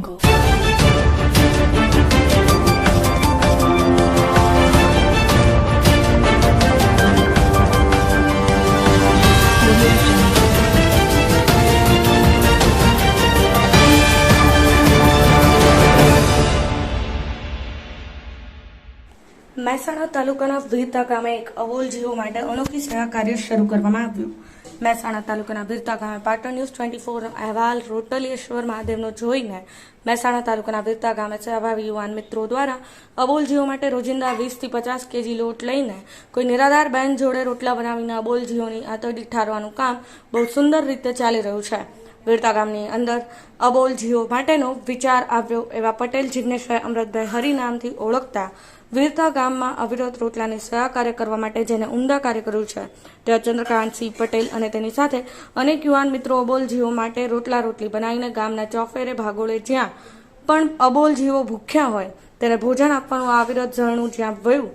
jungle Mehsana તાલુકાના વીરતા ગામે એક અવોલ જીવો માટે અનોખી સેવા કાર્ય શરૂ કરવામાં આવ્યું. મહેસાણા તાલુકાના વીરતા ગામે પાટણ ન્યૂઝ ટ્વેન્ટી ફોર અહેવાલ રોટલીશ્વર મહાદેવનો જોઈને મહેસાણા તાલુકાના વીરતા ગામે સેવાભાવી યુવાન મિત્રો દ્વારા અબોલ જીવો માટે રોજિંદા વીસથી પચાસ કેજી લોટ લઈને કોઈ નિરાધાર બેન જોડે રોટલા બનાવીને અબોલ જીવોની આતરડી ઠારવાનું કામ બહુ સુંદર રીતે ચાલી રહ્યું છે. વીરતા ગામની અંદર અબોલ જીવો માટેનો વિચાર આવ્યો એવા પટેલ જિજ્ઞેશભાઈ અમૃતભાઈ હરિ નામથી ઓળખતા વીરતા ગામમાં અવિરત રોટલાની સેવા કાર્ય કરવા માટે જેને ઉમદા કાર્ય કર્યું છે તે ચંદ્રકાંતસિંહ પટેલ અને તેની સાથે અનેક યુવાન મિત્રો અબોલ જીવો માટે રોટલા રોટલી બનાવીને ગામના ચોફેરે ભાગોળે જ્યાં પણ અબોલ જીવો ભૂખ્યા હોય તેને ભોજન આપવાનું આ અવિરત ઝરણું જ્યાં વયું,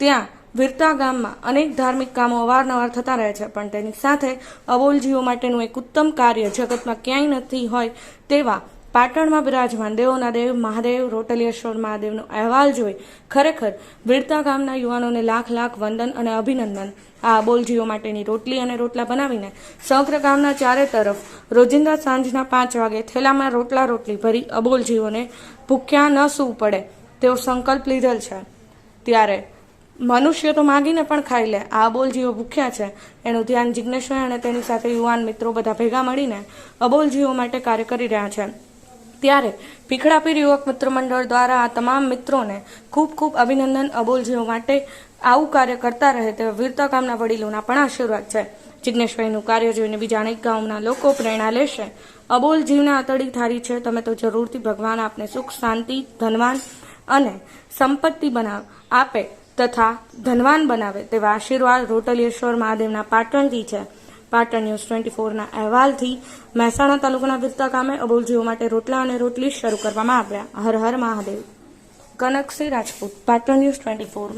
ત્યાં વીરતા ગામમાં અનેક ધાર્મિક કામો અવારનવાર થતા રહે છે, પણ તેની સાથે અબોલ જીવો માટેનું એક ઉત્તમ કાર્ય જગતમાં ક્યાંય નથી હોય તેવા પાટણમાં બિરાજમાન દેવોના દેવ મહાદેવ, રોટલીશ્વર મહાદેવનો અહેવાલ જોઈ ખરેખર વીરતા ગામના યુવાનોને લાખ લાખ વંદન અને અભિનંદન. આ અબોલજીઓ માટેની રોટલી અને રોટલા બનાવીને સમગ્ર ગામના ચારે તરફ રોજિંદા સાંજના પાંચ વાગે થેલામાં રોટલા રોટલી ભરી અબોલજીઓને ભૂખ્યા ન સૂવું પડે તેવો સંકલ્પ લીધેલ છે. ત્યારે મનુષ્ય તો માગીને પણ ખાઈ લે. આ અબોલ જીવો ભૂખ્યા છે. એનું ધ્યાન જિજ્ઞેશ્વર અને તેની સાથે યુવાન મિત્રો બધા ભેગા મળીને અબોલ જીવો માટે કાર્ય કરી રહ્યા છે. ત્યારે પીખડાપીર યુવક મિત્ર મંડળ દ્વારા આ તમામ મિત્રોને ખૂબ ખૂબ અભિનંદન અબોલ જીવો માટે આવું કાર્ય કરતા રહે તેવા વીરતા ગામના વડીલોના પણ આશીર્વાદ છે. જિજ્ઞેશભાઈનું કાર્ય જોઈને બીજા અનેક ગામના લોકો પ્રેરણા લેશે. અબોલ જીવને આતડી થારી છે. તમે તો જરૂરથી ભગવાન આપને સુખ, શાંતિ, ધનવાન અને સંપત્તિ બનાવ આપે તથા ધનવાન બનાવે તેવા આશીર્વાદ રોટલેશ્વર મહાદેવના પાટણથી છે. પાટણ ન્યૂઝ ટ્વેન્ટી ફોરના અહેવાલથી મહેસાણા તાલુકાના વિરતા ગામે અબોલજીઓ માટે રોટલા અને રોટલી શરૂ કરવામાં આવ્યા. Har Har Mahadev. Kanaksinh Rajput, Patan news twenty four.